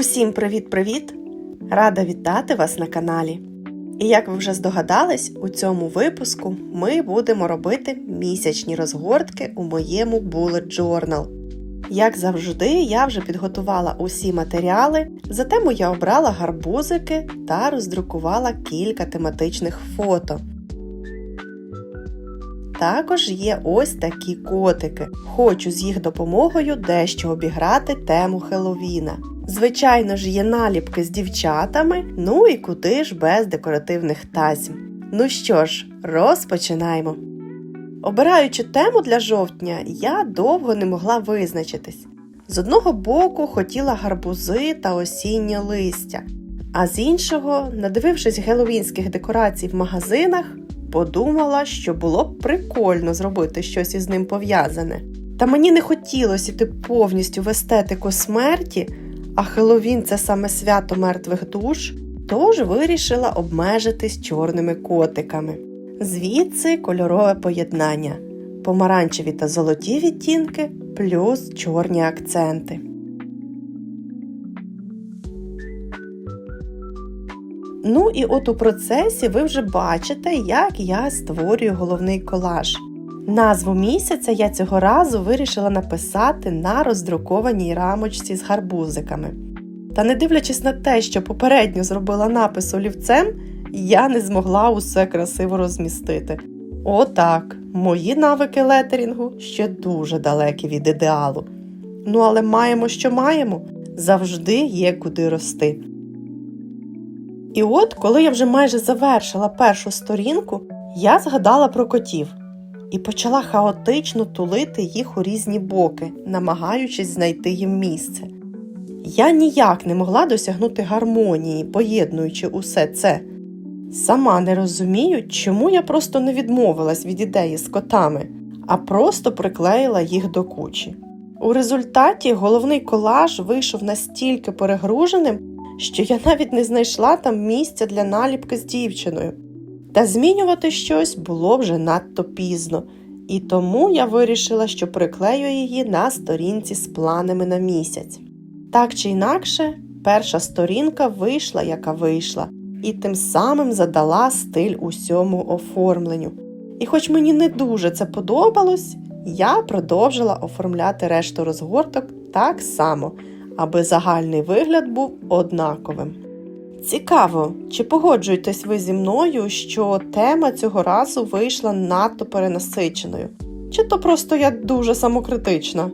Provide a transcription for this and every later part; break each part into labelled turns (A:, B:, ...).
A: Усім привіт-привіт! Рада вітати вас на каналі. І як ви вже здогадались, у цьому випуску ми будемо робити місячні розгортки у моєму Bullet Journal. Як завжди, я вже підготувала усі матеріали, затему я обрала гарбузики та роздрукувала кілька тематичних фото. Також є ось такі котики. Хочу з їх допомогою дещо обіграти тему Хеллоуіна. Звичайно ж, є наліпки з дівчатами, ну і куди ж без декоративних тазів. Ну що ж, розпочинаємо. Обираючи тему для жовтня, я довго не могла визначитись. З одного боку хотіла гарбузи та осіннє листя, а з іншого, надивившись геловінських декорацій в магазинах, подумала, що було б прикольно зробити щось із ним пов'язане. Та мені не хотілося йти повністю в естетику смерті, а Хеллоуін – це саме свято мертвих душ, тож вирішила обмежитись чорними котиками. Звідси кольорове поєднання: помаранчеві та золоті відтінки, плюс чорні акценти. Ну і от у процесі ви вже бачите, як я створюю головний колаж. Назву місяця я цього разу вирішила написати на роздрукованій рамочці з гарбузиками. Та не дивлячись на те, що попередньо зробила напис олівцем, я не змогла усе красиво розмістити. Отак, мої навики летерінгу ще дуже далекі від ідеалу. Ну, але маємо, що маємо, завжди є куди рости. І от, коли я вже майже завершила першу сторінку, я згадала про котів і почала хаотично тулити їх у різні боки, намагаючись знайти їм місце. Я ніяк не могла досягнути гармонії, поєднуючи усе це. Сама не розумію, чому я просто не відмовилась від ідеї з котами, а просто приклеїла їх до кучі. У результаті головний колаж вийшов настільки перегруженим, що я навіть не знайшла там місця для наліпки з дівчиною. Та змінювати щось було вже надто пізно, і тому я вирішила, що приклею її на сторінці з планами на місяць. Так чи інакше, перша сторінка вийшла, яка вийшла, і тим самим задала стиль усьому оформленню. І хоч мені не дуже це подобалось, я продовжила оформляти решту розгорток так само, аби загальний вигляд був однаковим. Цікаво, чи погоджуєтесь ви зі мною, що тема цього разу вийшла надто перенасиченою? Чи то просто я дуже самокритична?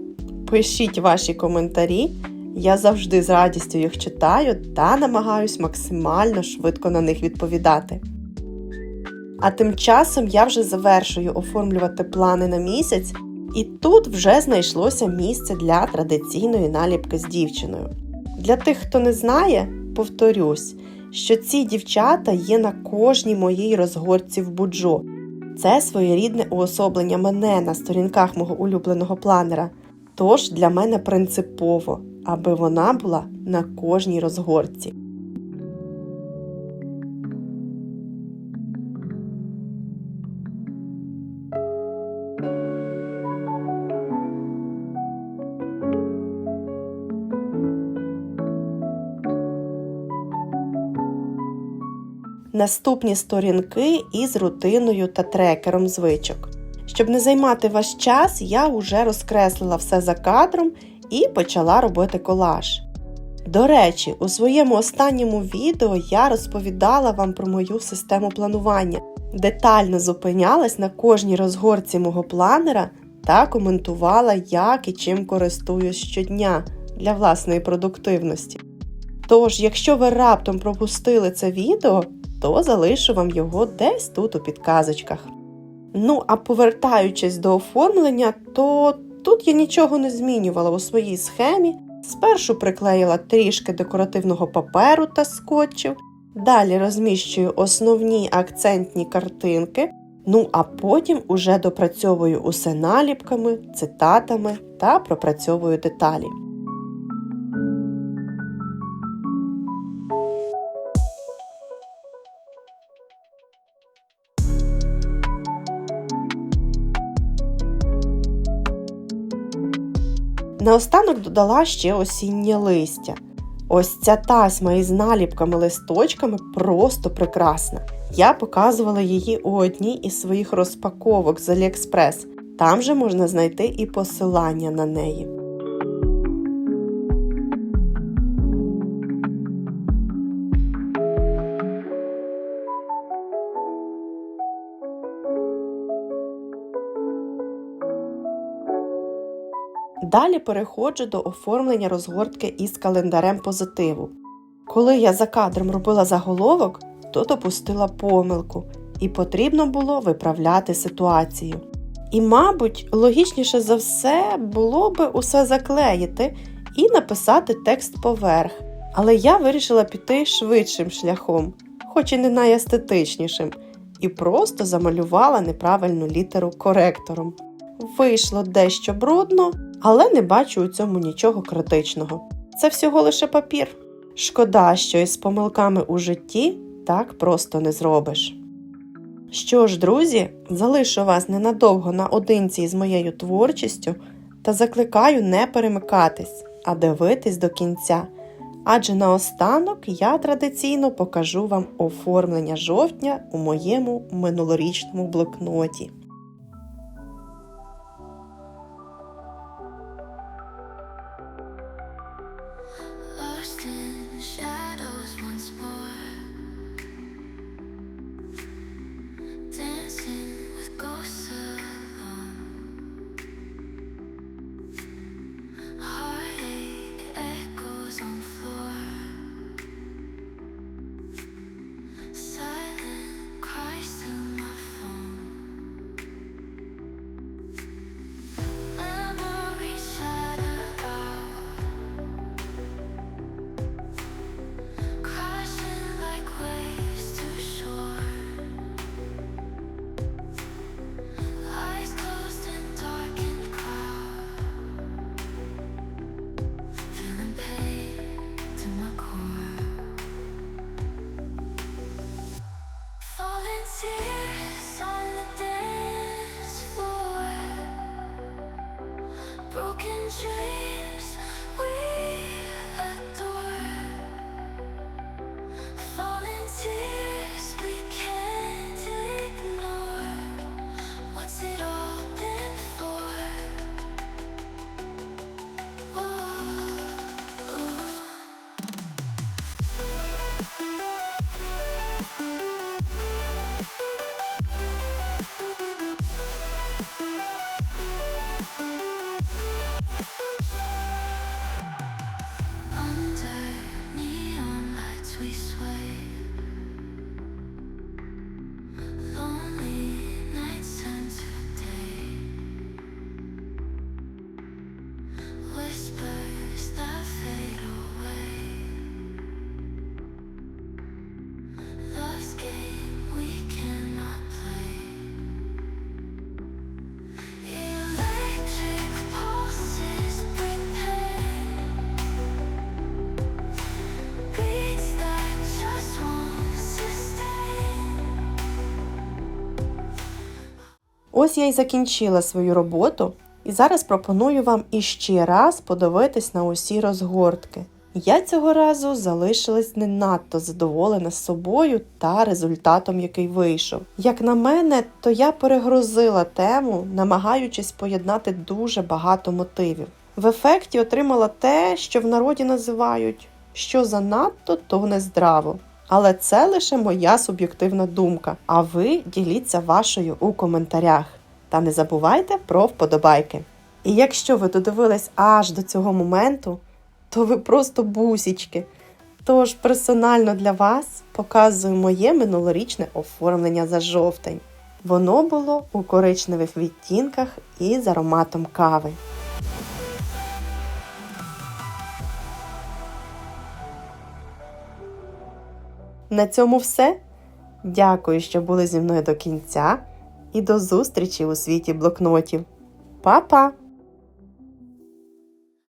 A: Пишіть ваші коментарі, я завжди з радістю їх читаю та намагаюсь максимально швидко на них відповідати. А тим часом я вже завершую оформлювати плани на місяць, і тут вже знайшлося місце для традиційної наліпки з дівчиною. Для тих, хто не знає, повторюсь, що ці дівчата є на кожній моїй розгорці в буджо. Це своєрідне уособлення мене на сторінках мого улюбленого планера. Тож для мене принципово, аби вона була на кожній розгорці. Наступні сторінки із рутиною та трекером звичок. Щоб не займати ваш час, я вже розкреслила все за кадром і почала робити колаж. До речі, у своєму останньому відео я розповідала вам про мою систему планування, детально зупинялась на кожній розгорці мого планера та коментувала, як і чим користуюсь щодня для власної продуктивності. Тож, якщо ви раптом пропустили це відео, то залишу вам його десь тут у підказочках. Ну, а повертаючись до оформлення, то тут я нічого не змінювала у своїй схемі. Спершу приклеїла трішки декоративного паперу та скотчів, далі розміщую основні акцентні картинки, ну а потім уже допрацьовую усе наліпками, цитатами та пропрацьовую деталі. Наостанок додала ще осіннє листя. Ось ця тасьма із наліпками листочками просто прекрасна. Я показувала її у одній із своїх розпаковок з Aliexpress. Там же можна знайти і посилання на неї. Далі переходжу до оформлення розгортки із календарем позитиву. Коли я за кадром робила заголовок, то допустила помилку, і потрібно було виправляти ситуацію. І, мабуть, логічніше за все було би усе заклеїти і написати текст поверх. Але я вирішила піти швидшим шляхом, хоч і не найестетичнішим, і просто замалювала неправильну літеру коректором. Вийшло дещо брудно, але не бачу у цьому нічого критичного. Це всього лише папір. Шкода, що із помилками у житті так просто не зробиш. Що ж, друзі, залишу вас ненадовго наодинці з моєю творчістю та закликаю не перемикатись, а дивитись до кінця. Адже наостанок я традиційно покажу вам оформлення жовтня у моєму минулорічному блокноті. Ось я й закінчила свою роботу, і зараз пропоную вам іще раз подивитись на усі розгортки. Я цього разу залишилась не надто задоволена собою та результатом, який вийшов. Як на мене, то я перегрузила тему, намагаючись поєднати дуже багато мотивів. В ефекті отримала те, що в народі називають що занадто, то не здраво. Але це лише моя суб'єктивна думка. А ви діліться вашою у коментарях. Та не забувайте про вподобайки. І якщо ви додивились аж до цього моменту, то ви просто бусічки. Тож персонально для вас показую моє минулорічне оформлення за жовтень. Воно було у коричневих відтінках і з ароматом кави. На цьому все. Дякую, що були зі мною до кінця, і до зустрічі у світі блокнотів. Па-па!